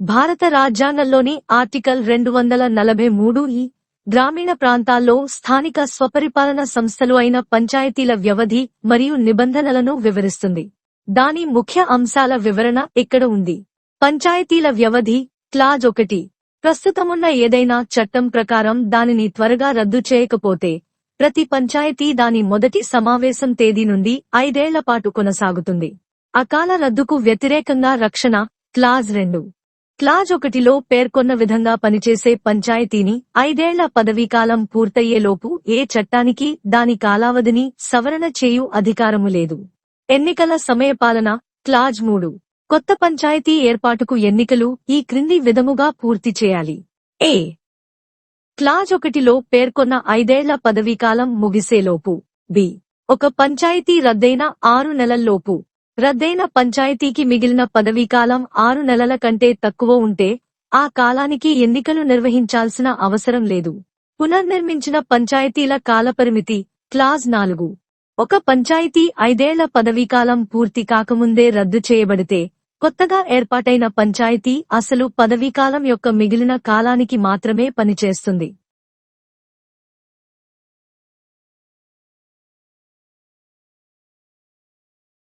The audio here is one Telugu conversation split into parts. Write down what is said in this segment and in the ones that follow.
భారత రాజ్యాంగంలోని ఆర్టికల్ రెండు వందల నలభై మూడు ఈ గ్రామీణ ప్రాంతాల్లో స్థానిక స్వపరిపాలన సంస్థలు అయిన పంచాయతీల వ్యవధి మరియు నిబంధనలను వివరిస్తుంది. దాని ముఖ్య అంశాల వివరణ ఇక్కడ ఉంది? పంచాయతీల వ్యవధి క్లాజ్ ఒకటి. ప్రస్తుతమున్న ఏదైనా చట్టం ప్రకారం దానిని త్వరగా రద్దు చేయకపోతే ప్రతి పంచాయతీ దాని మొదటి సమావేశం తేదీ నుండి ఐదేళ్ళ పాటు కొనసాగుతుంది. అకాల రద్దుకు వ్యతిరేకంగా రక్షణ క్లాజ్ రెండు. క్లాజ్ ఒకటిలో పేర్కొన్న విధంగా పనిచేసే పంచాయతీని ఐదేళ్ళ పదవీకాలం పూర్తయ్యేలోపు ఏ చట్టానికి దాని కాలావధిని సవరణ చేయు అధికారము లేదు. ఎన్నికల సమయపాలన క్లాజ్ మూడు. కొత్త పంచాయతీ ఏర్పాటుకు ఎన్నికలు ఈ క్రింది విధముగా పూర్తి చేయాలి. ఏ. క్లాజ్ ఒకటిలో పేర్కొన్న ఐదేళ్ళ పదవీకాలం ముగిసేలోపు. బి. ఒక పంచాయతీ రద్దైన ఆరు నెలల్లోపు. రద్దైన పంచాయతీకి మిగిలిన పదవీకాలం ఆరు నెలల కంటే తక్కువ ఉంటే ఆ కాలానికి ఎన్నికలు నిర్వహించాల్సిన అవసరం లేదు. పునర్నిర్మించిన పంచాయతీల కాలపరిమితి క్లాజ్ నాలుగు. ఒక పంచాయతీ ఐదేళ్ళ పదవీకాలం పూర్తి కాకముందే రద్దు చేయబడితే కొత్తగా ఏర్పాటైన పంచాయతీ అసలు పదవీకాలం యొక్క మిగిలిన కాలానికి మాత్రమే పనిచేస్తుంది.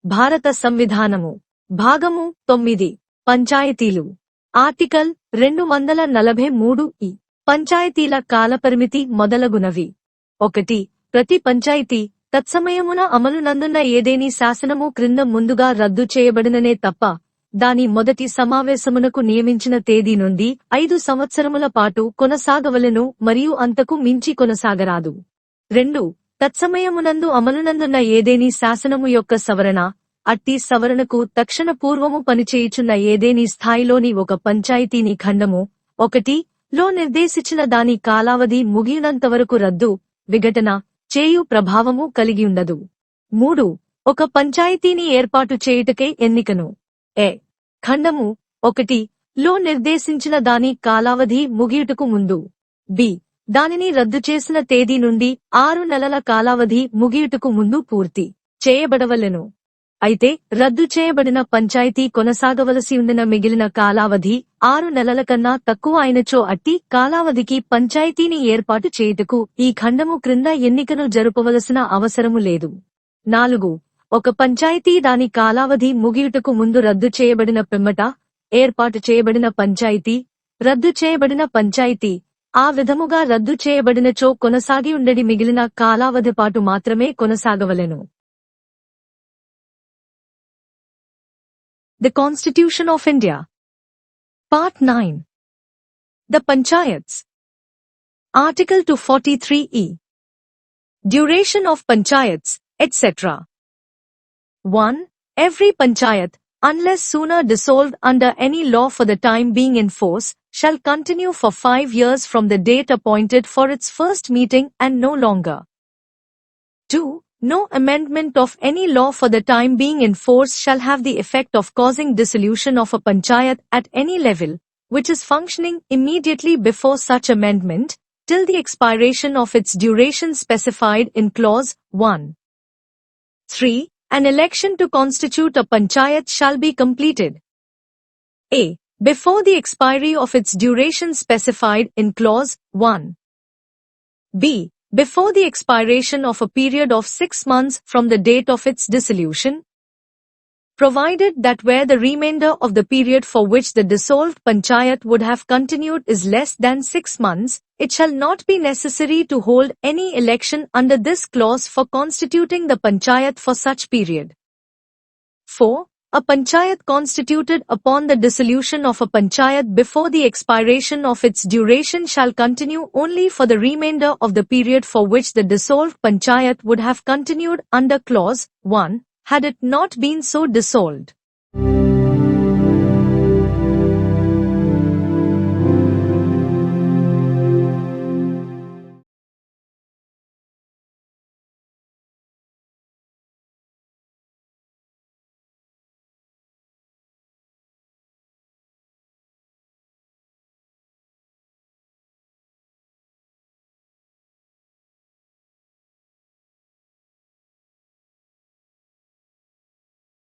భారత సంవిధానము. భాగము తొమ్మిది. పంచాయతీలు. ఆర్టికల్ రెండు వందల నలభై మూడు ఇ పంచాయతీల కాలపరిమితి మొదలగునవి. ఒకటి. ప్రతి పంచాయతీ తత్సమయమున అమలునందున్న ఏదేని శాసనము క్రింద ముందుగా రద్దు చేయబడిననే తప్ప దాని మొదటి సమావేశమునకు నియమించిన తేదీ నుండి ఐదు సంవత్సరముల పాటు కొనసాగవలెను మరియు అంతకు మించి కొనసాగరాదు. రెండు. తత్సమయమునందు అమలునందున్న ఏదేని శాసనము యొక్క సవరణ అట్టి సవరణకు తక్షణ పూర్వము పనిచేయుచున్న ఏదేని స్థాయిలోని ఒక పంచాయతీని ఖండము ఒకటి లో నిర్దేశించిన దాని కాలావధి ముగియనంతవరకు రద్దు విఘటన చేయు ప్రభావము కలిగియుండదు. మూడు ఒక పంచాయతీని ఏర్పాటు చేయుటకై ఎన్నికను. ఏ ఖండము ఒకటి లో నిర్దేశించిన దాని కాలావధి ముగియుటకు ముందు. బి. దానిని రద్దు చేసిన తేదీ నుండి ఆరు నెలల కాలావధి ముగియుటకు ముందు పూర్తి చేయబడవలెను. అయితే రద్దు చేయబడిన పంచాయతీ కొనసాగవలసి ఉండిన మిగిలిన కాలావధి ఆరు నెలల కన్నా తక్కువ అయినచో అట్టి కాలావధికి పంచాయతీని ఏర్పాటు చేయుటకు ఈ ఖండము క్రింద ఎన్నికను జరుపవలసిన అవసరము లేదు. నాలుగు ఒక పంచాయతీ దాని కాలావధి ముగియుటకు ముందు రద్దు చేయబడిన పిమ్మట ఏర్పాటు చేయబడిన పంచాయతీ రద్దు చేయబడిన పంచాయతీ ఆ విధముగా రద్దు చేయబడినచో కొనసాగి ఉండడి మిగిలిన కాలావధి పాటు మాత్రమే కొనసాగవలెను the constitution of India part nine the panchayats article two forty three E duration of panchayats etcetera one every panchayat unless sooner dissolved under any law for the time being in force, shall continue for five years from the date appointed for its first meeting and no longer. 2. No amendment of any law for the time being in force shall have the effect of causing dissolution of a panchayat at any level, which is functioning immediately before such amendment, till the expiration of its duration specified in clause 1. 3. An election to constitute a panchayat shall be completed. A. Before the expiry of its duration specified in clause 1. B. Before the expiration of a period of six months from the date of its dissolution. Provided that where the remainder of the period for which the dissolved panchayat would have continued is less than six months, it shall not be necessary to hold any election under this clause for constituting the panchayat for such period. 4. A panchayat constituted upon the dissolution of a panchayat before the expiration of its duration shall continue only for the remainder of the period for which the dissolved panchayat would have continued under clause 1, had it not been so dissolved.